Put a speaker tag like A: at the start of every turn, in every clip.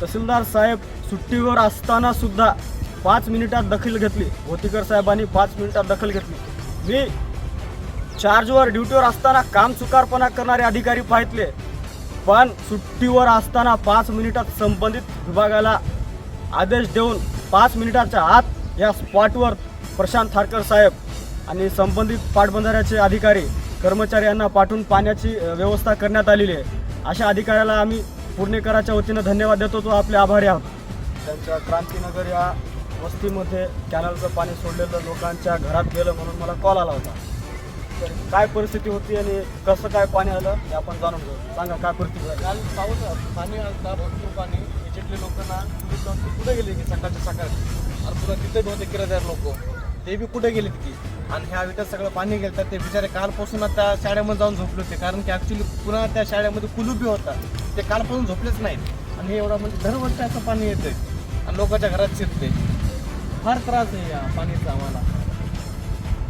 A: तहसीलदार साहेब सुट्टीवर असताना सुद्धा पाच मिनिटात दखल घेतली. होतीकर साहेबांनी पाच मिनिटात दखल घेतली. मी चार्जवर ड्युटीवर असताना काम चुकारपणा करणारे अधिकारी पाहितले. पण सुट्टीवर असताना पाच मिनिटात संबंधित विभागाला आदेश देऊन पाच मिनिटाच्या आत या स्पॉटवर प्रशांत थारकर साहेब आणि संबंधित पाटबंधाऱ्याचे अधिकारी कर्मचारी यांना पाठवून पाण्याची व्यवस्था करण्यात आलेली आहे. अशा अधिकाऱ्याला आम्ही पुणेकराच्या वतीनं धन्यवाद देतो. तो आपले आभारी आहोत. त्यांच्या क्रांतीनगर या वस्तीमध्ये कॅनलचं पाणी सोडलेलं लोकांच्या घरात गेलं म्हणून मला कॉल आला होता. तर काय परिस्थिती होती आणि कसं काय पाणी आलं हे आपण जाणून घेऊ. सांगा काय परिस्थिती
B: काल पाऊस पाणी आलता भरपूर पाणी. याच्यातले लोक ना पोलीस जाऊन ते कुठे गेले की सकाळच्या सकाळ? आणि पुन्हा तिथे नव्हते किरायदार लोक. ते बी कुठे गेले की? आणि ह्या विटात सगळं पाणी गेलं तर ते बिचारे कालपासून आता शाळेमध्ये जाऊन झोपले होते. कारण की ॲक्च्युली पुन्हा त्या शाळेमध्ये कुलुबी होता. ते कालपासून झोपलेच नाहीत. आणि हे एवढा म्हणजे दरवर्षी असं पाणी येतंय. आणि लोकांच्या घरात शिरते फार त्रास आहे या पाणीचा आम्हाला.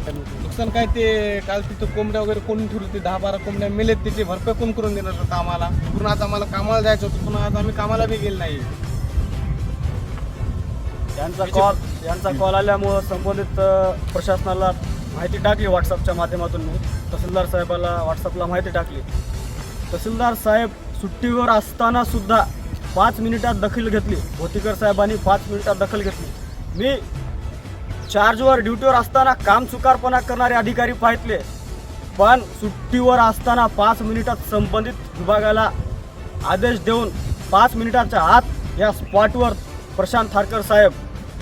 B: नुकसान काय ते काल तिथं कोंबड्या वगैरे कोण ठेवली होती? दहा बारा कोंबड्या मेलेत त्याची भरपाई कोण करून देणार होतं आम्हाला? पुन्हा आज आम्हाला कामाला जायचं होतं पुन्हा आज आम्ही कामाला बी गेलो नाही
A: यांचा कॉल यांचा कॉल आल्यामुळं संबंधित प्रशासनाला माहिती टाकली व्हॉट्सअपच्या माध्यमातून. मी तहसीलदार साहेबाला व्हॉट्सअपला माहिती टाकली. तहसीलदार साहेब सुट्टीवर असताना सुद्धा पाच मिनिटात दखल घेतली. भोतीकर साहेबांनी पाच मिनिटात दखल घेतली. मी चार्जवर ड्युटीवर असताना काम चुकारपणा करणारे अधिकारी पाहितले. पण सुट्टीवर असताना पाच मिनिटात संबंधित विभागाला आदेश देऊन पाच मिनिटाच्या आत या स्पॉटवर प्रशांत थारकर साहेब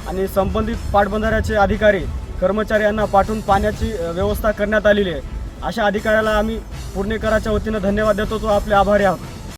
A: आणि संबंधित पाटबंधाऱ्याचे अधिकारी कर्मचारी यांना पाठवून पाण्याची व्यवस्था करण्यात आलेली आहे. अशा अधिकाऱ्याला आम्ही पुणेकराच्या वतीनं धन्यवाद देतो. तो आपले आभारी आहोत.